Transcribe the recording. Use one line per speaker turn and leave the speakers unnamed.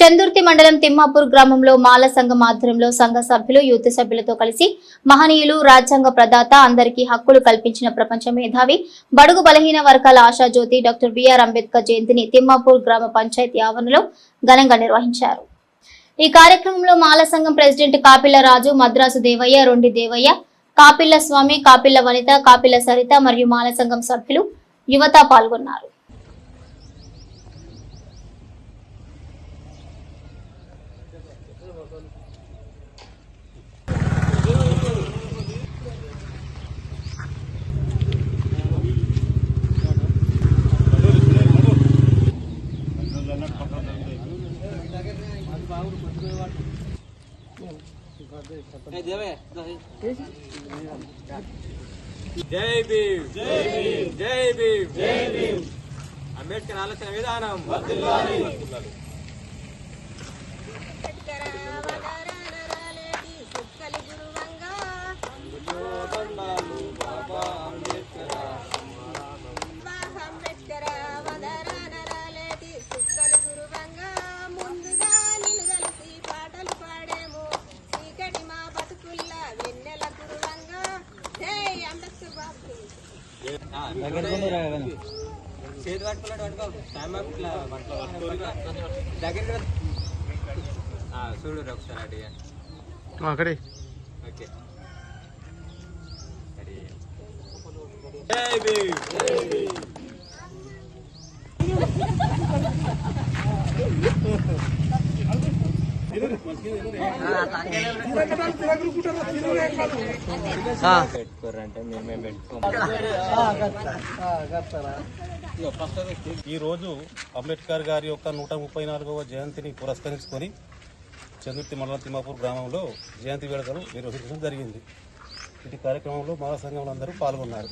చందుర్తి మండలం తిమ్మాపూర్ గ్రామంలో మాల సంఘం ఆధ్వర్యంలో సంఘ సభ్యులు యూత్ సభ్యులతో కలిసి మహనీయులు రాజ్యాంగ ప్రదాత అందరికీ హక్కులు కల్పించిన ప్రపంచ మేధావి బడుగు బలహీన వర్గాల ఆశాజ్యోతి డాక్టర్ బిఆర్ అంబేద్కర్ జయంతిని తిమ్మాపూర్ గ్రామ పంచాయతీ ఆవరణలో ఘనంగా నిర్వహించారు. ఈ కార్యక్రమంలో మాల సంఘం ప్రెసిడెంట్ కాపిల్ల రాజు మద్రాసు దేవయ్య రొండి దేవయ్య కాపిల్ల స్వామి కాపిల్ల వనిత కాపిల్ల సరిత మరియు మాల సంఘం సభ్యులు యువత పాల్గొన్నారు.
జై భీమ్. జై భీమ్. జై భీమ్. జై భీమ్. అంబేద్కర్ ఆలోచన విధానం. చేతి పట్టుకున్నాడు పట్టుకో టైం అప్ ఇట్లా పట్టుకో దగ్గర చూడు ఒకసారి అడిగా
అక్కడే
ఓకే జై భీమ్ పెట్టుకోరంటే మేమే పెట్టుకోము
ఈరోజు అంబేద్కర్ గారి యొక్క నూట ముప్పై నాలుగవ జయంతిని పురస్కరించుకొని చందుర్తి మండలం తిమ్మాపూర్ గ్రామంలో జయంతి వేడుకలు నిర్వహించడం జరిగింది. ఇటు కార్యక్రమంలో మాల సంఘంలో అందరూ పాల్గొన్నారు.